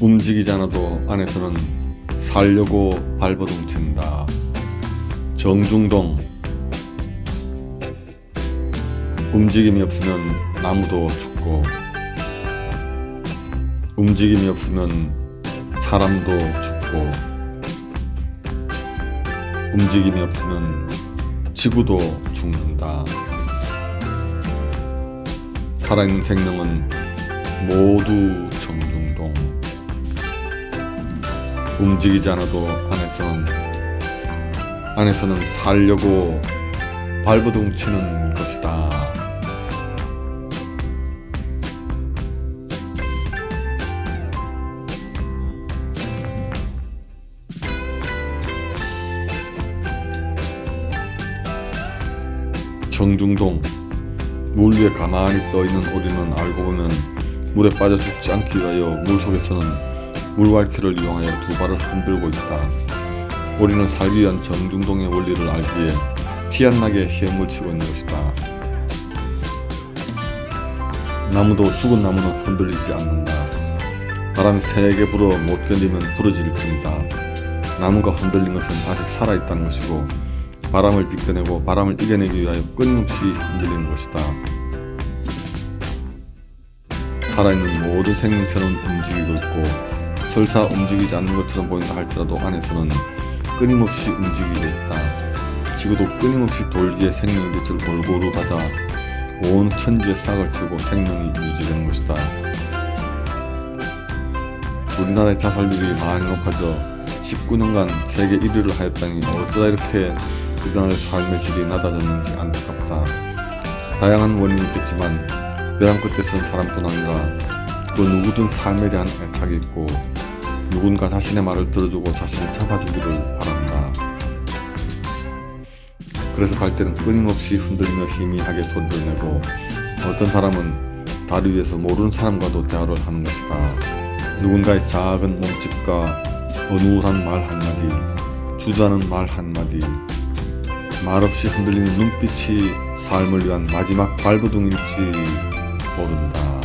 움직이지 않아도 안에서는 살려고 발버둥 친다. 정중동 움직임이 없으면 나무도 죽고 움직임이 없으면 사람도 죽고 움직임이 없으면 지구도 죽는다. 살아있는 생명은 모두 정중동. 움직이지 않아도 안에서는 안에서는 살려고 발버둥 치는 것이다. 정중동 물 위에 가만히 떠 있는 오리는 알고 보면 물에 빠져 죽지 않기 위하여 물 속에서는 물갈퀴를 이용하여 두 발을 흔들고 있다. 오리는 살기 위한 정중동의 원리를 알기에 티 안 나게 헤엄을 치고 있는 것이다. 나무도 죽은 나무는 흔들리지 않는다. 바람이 세게 불어 못 견디면 부러질 뿐이다. 나무가 흔들린 것은 아직 살아있다는 것이고 바람을 비껴내고 바람을 이겨내기 위하여 끊임없이 흔들리는 것이다. 살아있는 모든 생명체는 움직이고 있고 설사 움직이지 않는 것처럼 보인다 할지라도 안에서는 끊임없이 움직이고 있다. 지구도 끊임없이 돌기에 생명의 빛을 골고루 받아 온 천지에 싹을 틔고 생명이 유지되는 것이다. 우리나라의 자살률이 많이 높아져 19년간 세계 1위를 하였다니 어쩌다 이렇게 우리나라의 삶의 질이 낮아졌는지 안타깝다. 다양한 원인이 있겠지만 벼랑 끝에 선 사람뿐 아니라 그 누구든 삶에 대한 애착이 있고 누군가 자신의 말을 들어주고 자신을 잡아주기를 바란다. 그래서 갈 때는 끊임없이 흔들며 희미하게 소리를 내고 어떤 사람은 다리 위에서 모르는 사람과도 대화를 하는 것이다. 누군가의 작은 몸짓과 어눌한 말 한마디, 주저하는 말 한마디, 말없이 흔들리는 눈빛이 삶을 위한 마지막 발버둥일지 모른다.